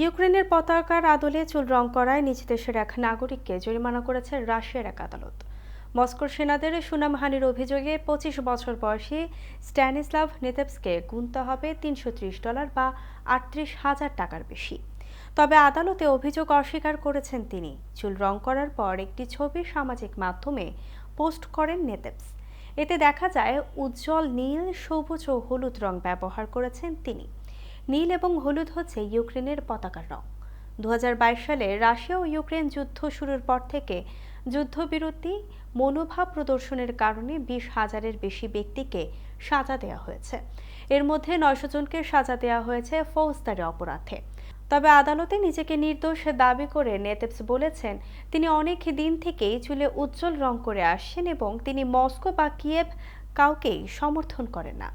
ইউক্রেনের পতাকার আদলে চুল রং করায় নিজ দেশের এক নাগরিককে জরিমানা করেছে রাশিয়ার এক আদালত। মস্কোর সেনাদের সুনামহানির অভিযোগে পঁচিশ বছর বয়সী স্ট্যানিস্লাভ নেতেপসকে গুনতে হবে তিনশো ত্রিশ ডলার বা আটত্রিশ হাজার টাকার বেশি। তবে আদালতে অভিযোগ অস্বীকার করেছেন তিনি। চুল রং করার পর একটি ছবি সামাজিক মাধ্যমে পোস্ট করেন নেতেপস। এতে দেখা যায়, উজ্জ্বল নীল, সবুজ ও হলুদ রং ব্যবহার করেছেন তিনি। নীল এবং হলুদ হচ্ছে ইউক্রেনের পতাকার রং। দু সালে রাশিয়া ও ইউক্রেন যুদ্ধ শুরুর পর থেকে যুদ্ধবিরতি, মনোভাব প্রদর্শনের কারণে বিশ হাজারের বেশি ব্যক্তিকে সাজা দেওয়া হয়েছে। এর মধ্যে নয়শো জনকে সাজা দেওয়া হয়েছে ফৌজদারি অপরাধে। তবে আদালতে নিজেকে নির্দোষ দাবি করে নেতেপস বলেছেন, তিনি অনেক দিন থেকেই চুলে উজ্জ্বল রং করে আসছেন এবং তিনি মস্কো বা কিয়েভ কাউকেই সমর্থন করেন না।